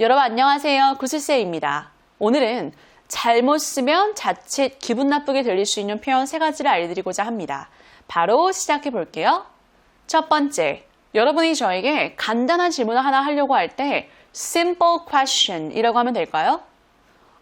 여러분 안녕하세요. 구슬쌤입니다. 오늘은 잘못 쓰면 자칫 기분 나쁘게 들릴 수 있는 표현 세 가지를 알려드리고자 합니다. 바로 시작해 볼게요. 첫 번째, 여러분이 저에게 간단한 질문을 하나 하려고 할 때 simple question 이라고 하면 될까요?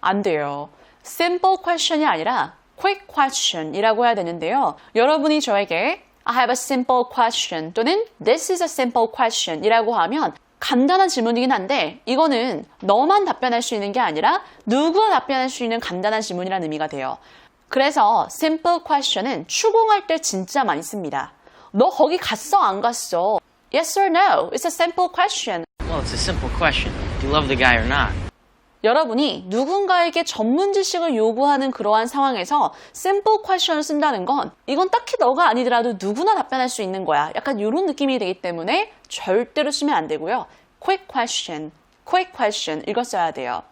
안 돼요. simple question이 아니라 quick question 이라고 해야 되는데요. 여러분이 저에게 I have a simple question 또는 this is a simple question 이라고 하면 간단한 질문이긴 한데 이거는 너만 답변할 수 있는 게 아니라 누구나 답변할 수 있는 간단한 질문이라는 의미가 돼요. 그래서 simple question은 추궁할 때 진짜 많이 씁니다. 너 거기 갔어 안 갔어? Yes or no? It's a simple question. Well, it's a simple question. Do you love the guy or not? 여러분이 누군가에게 전문 지식을 요구하는 그러한 상황에서 simple question을 쓴다는 건 이건 딱히 너가 아니더라도 누구나 답변할 수 있는 거야. 약간 이런 느낌이 되기 때문에 절대로 쓰면 안 되고요. quick question, quick question 이거 써야 돼요.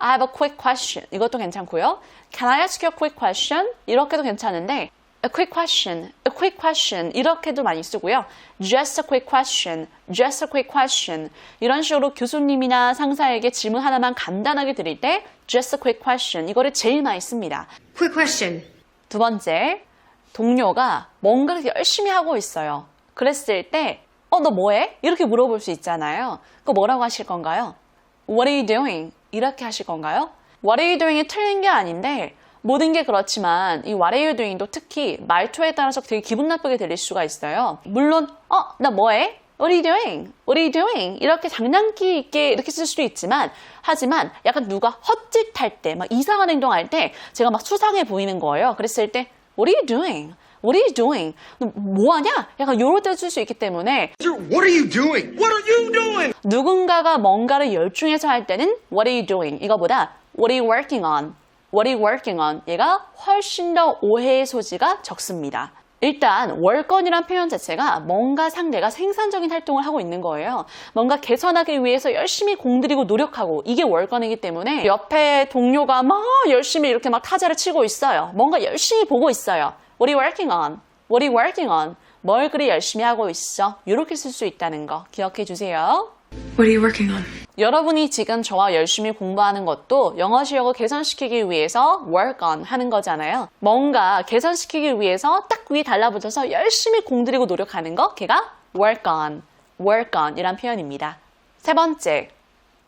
I have a quick question 이것도 괜찮고요. Can I ask you a quick question? 이렇게도 괜찮은데 A quick question, a quick question 이렇게도 많이 쓰고요. Just a quick question, just a quick question 이런 식으로 교수님이나 상사에게 질문 하나만 간단하게 드릴 때 just a quick question 이거를 제일 많이 씁니다. Quick question. 두 번째, 동료가 뭔가를 열심히 하고 있어요. 그랬을 때, 어, 너 뭐해? 이렇게 물어볼 수 있잖아요. 그거 뭐라고 하실 건가요? What are you doing? 이렇게 하실 건가요? What are you doing이 틀린 게 아닌데, 모든 게 그렇지만 이 What are you doing도 특히 말투에 따라서 되게 기분 나쁘게 들릴 수가 있어요. 물론, 어, 나 뭐해? What are you doing? What are you doing? 이렇게 장난기 있게 이렇게 쓸 수도 있지만, 하지만 약간 누가 헛짓할 때, 막 이상한 행동할 때, 제가 막 수상해 보이는 거예요. 그랬을 때, What are you doing? What are you doing? 너 뭐하냐? 약간 이럴 때 쓸 수 있기 때문에 What are you doing? What are you doing? 누군가가 뭔가를 열중해서 할 때는 What are you doing? 이거보다 What are you working on? What are you working on? 얘가 훨씬 더 오해의 소지가 적습니다. 일단 월건이란 표현 자체가 뭔가 상대가 생산적인 활동을 하고 있는 거예요. 뭔가 개선하기 위해서 열심히 공들이고 노력하고 이게 월건이기 때문에 옆에 동료가 막 열심히 이렇게 막 타자를 치고 있어요. 뭔가 열심히 보고 있어요. What are you working on? What are you working on? 뭘 그리 열심히 하고 있어? 이렇게 쓸 수 있다는 거 기억해 주세요. What are you working on? 여러분이 지금 저와 열심히 공부하는 것도 영어 실력을 개선시키기 위해서 work on 하는 거잖아요. 뭔가 개선시키기 위해서 딱 위에 달라붙어서 열심히 공들이고 노력하는 거, 걔가 work on, work on 이란 표현입니다. 세 번째,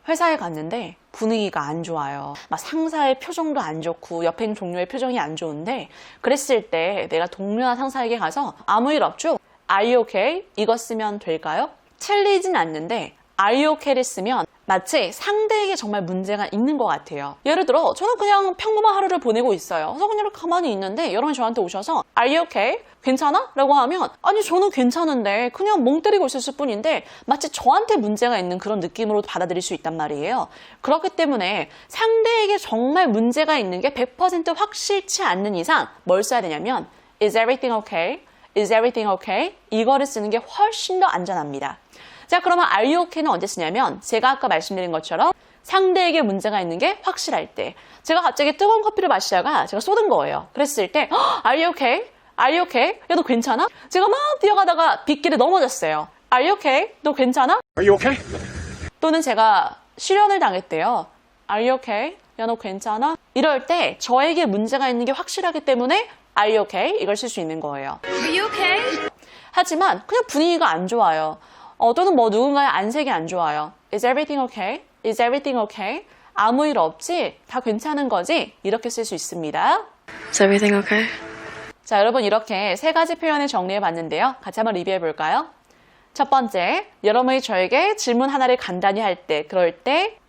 회사에 갔는데 분위기가 안 좋아요. 막 상사의 표정도 안 좋고 있는 동료의 표정이 안 좋은데 그랬을 때 내가 동료나 상사에게 가서 아무 일 없죠? Are you okay? 이거 쓰면 될까요? 틀리진 않는데 Are you okay를 쓰면 마치 상대에게 정말 문제가 있는 것 같아요. 예를 들어 저는 그냥 평범한 하루를 보내고 있어요. 그래서 그냥 가만히 있는데 여러분이 저한테 오셔서 Are you okay? 괜찮아? 라고 하면 아니 저는 괜찮은데 그냥 멍 때리고 있었을 뿐인데 마치 저한테 문제가 있는 그런 느낌으로 받아들일 수 있단 말이에요. 그렇기 때문에 상대에게 정말 문제가 있는 게 100% 확실치 않는 이상 뭘 써야 되냐면 Is everything okay? Is everything okay? 이거를 쓰는 게 훨씬 더 안전합니다. 자, 그러면 are you okay는 언제 쓰냐면 제가 아까 말씀드린 것처럼 상대에게 문제가 있는 게 확실할 때 제가 갑자기 뜨거운 커피를 마시다가 제가 쏟은 거예요. 그랬을 때 "헉, are you okay? Are you okay? 야, 너 괜찮아? 제가 막 뛰어가다가 빗길에 넘어졌어요. Are you okay? 너 괜찮아? Are you okay? 또는 제가 실현을 당했대요. Are you okay? 야, 너 괜찮아? 이럴 때 저에게 문제가 있는 게 확실하기 때문에 Are you okay? 이걸 쓸 수 있는 거예요. Are you okay? 하지만 그냥 분위기가 안 좋아요. 어, 또는 뭐 누군가의 안색이 안 좋아요. Is everything okay? Is everything okay? 아무 일 없지? 다 괜찮은 거지? 이렇게 쓸 수 있습니다. Is everything okay? 자, 여러분 이렇게 세 가지 표현을 정리해 봤는데요. 같이 한번 리뷰해 볼까요? 첫 번째, 여러분이 저에게 질문 하나를 간단히 할 때, 그럴 때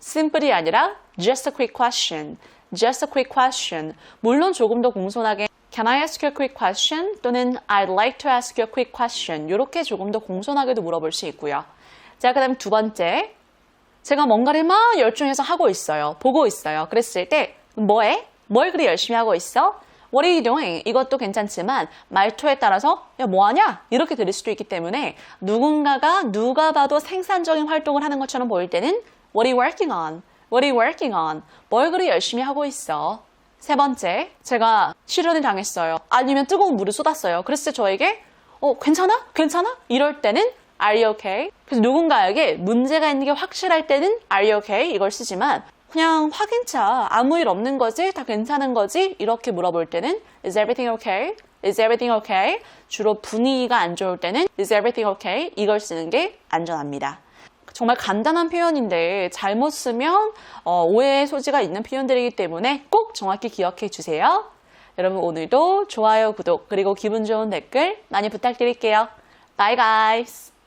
simple이 아니라 just a quick question, just a quick question. 물론 조금 더 공손하게 Can I ask you a quick question? 또는 I'd like to ask you a quick question. 이렇게 조금 더 공손하게도 물어볼 수 있고요. 자, 그 다음 두 번째. 제가 뭔가를 막 열중해서 하고 있어요. 보고 있어요. 그랬을 때 뭐해? 뭘 그리 열심히 하고 있어? What are you doing? 이것도 괜찮지만 말투에 따라서 야 뭐하냐? 이렇게 들릴 수도 있기 때문에 누군가가 누가 봐도 생산적인 활동을 하는 것처럼 보일 때는 What are you working on? What are you working on? 뭘 그리 열심히 하고 있어? 세 번째, 제가 실현을 당했어요. 아니면 뜨거운 물을 쏟았어요. 때 저에게 어 괜찮아? 괜찮아? 이럴 때는 Are you okay? 그래서 누군가에게 문제가 있는 게 확실할 때는 Are you okay? 이걸 쓰지만 그냥 확인차 아무 일 없는 거지 다 괜찮은 거지 이렇게 물어볼 때는 Is everything okay? Is everything okay? 주로 분위기가 안 좋을 때는 Is everything okay? 이걸 쓰는 게 안전합니다. 정말 간단한 표현인데 잘못 쓰면 어, 오해의 소지가 있는 표현들이기 때문에 꼭 정확히 기억해 주세요. 여러분 오늘도 좋아요, 구독 그리고 기분 좋은 댓글 많이 부탁드릴게요. Bye guys.